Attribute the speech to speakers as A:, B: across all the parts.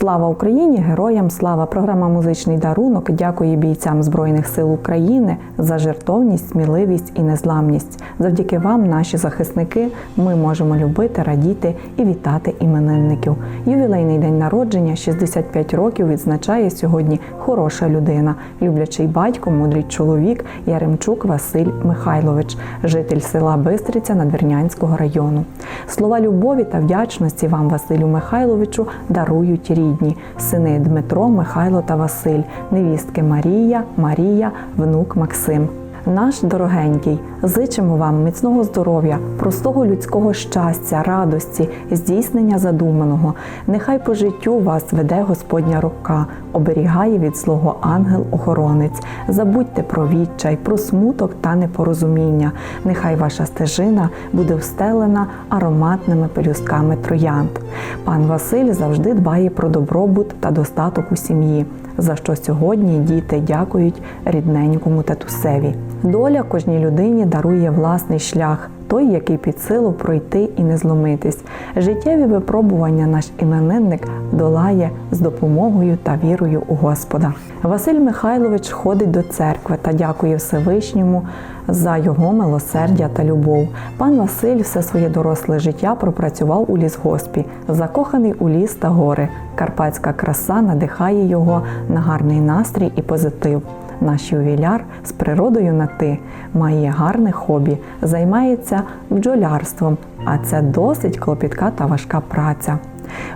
A: Слава Україні! Героям слава! Програма Музичний дарунок дякує бійцям Збройних сил України за жертовність, сміливість і незламність. Завдяки вам, наші захисники, ми можемо любити, радіти і вітати іменинників. Ювілейний день народження 65 років відзначає сьогодні хороша людина, люблячий батько, мудрий чоловік Яремчук Василь Михайлович, житель села Бистриця Надвірнянського району. Слова любові та вдячності вам, Василю Михайловичу, дарують рідні сини Дмитро, Михайло та Василь, невістки Марія, Марія, внук Максим. Наш дорогенький, зичимо вам міцного здоров'я, простого людського щастя, радості, здійснення задуманого. Нехай по життю вас веде Господня рука, оберігає від злого ангел-охоронець. Забудьте про відчай, про смуток та непорозуміння. Нехай ваша стежина буде встелена ароматними пелюстками троянд. Пан Василь завжди дбає про добробут та достаток у сім'ї, за що сьогодні діти дякують рідненькому татусеві. Доля кожній людині дарує власний шлях, той, який під силу пройти і не зломитись. Життєві випробування наш іменинник долає з допомогою та вірою у Господа. Василь Михайлович ходить до церкви та дякує Всевишньому за його милосердя та любов. Пан Василь все своє доросле життя пропрацював у лісгоспі, закоханий у ліс та гори. Карпатська краса надихає його на гарний настрій і позитив. Наш ювіляр з природою на ти має гарне хобі, займається бджолярством, а це досить клопітка та важка праця.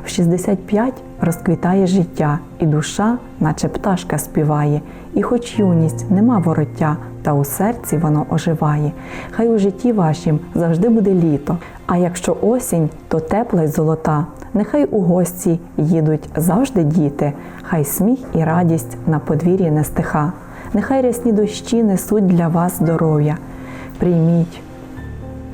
A: В 65 розквітає життя, і душа, наче пташка, співає, і хоч юність нема вороття, та у серці воно оживає. Хай у житті вашім завжди буде літо. А якщо осінь, то тепла й золота. Нехай у гості їдуть завжди діти, хай сміх і радість на подвір'ї не стиха. Нехай рясні дощі несуть для вас здоров'я. Прийміть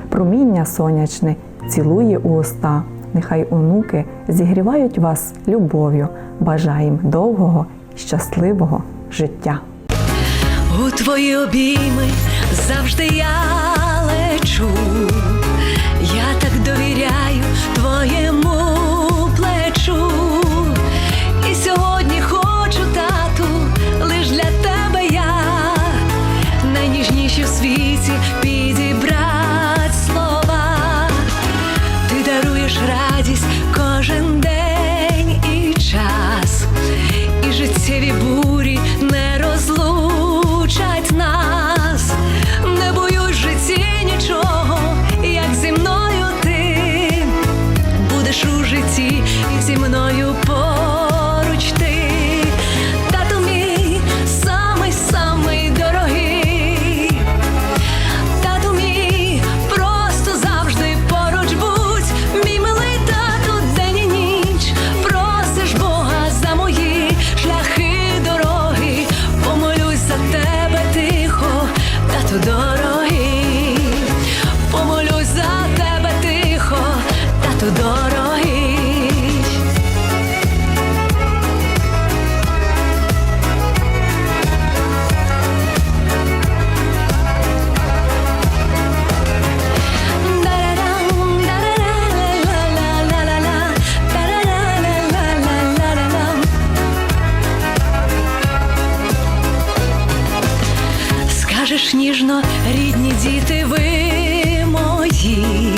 A: проміння сонячне цілує у уста. Нехай онуки зігрівають вас любов'ю. Бажаєм довгого, щасливого життя.
B: У твої обійми завжди я лечу. be рідні діти ви мої,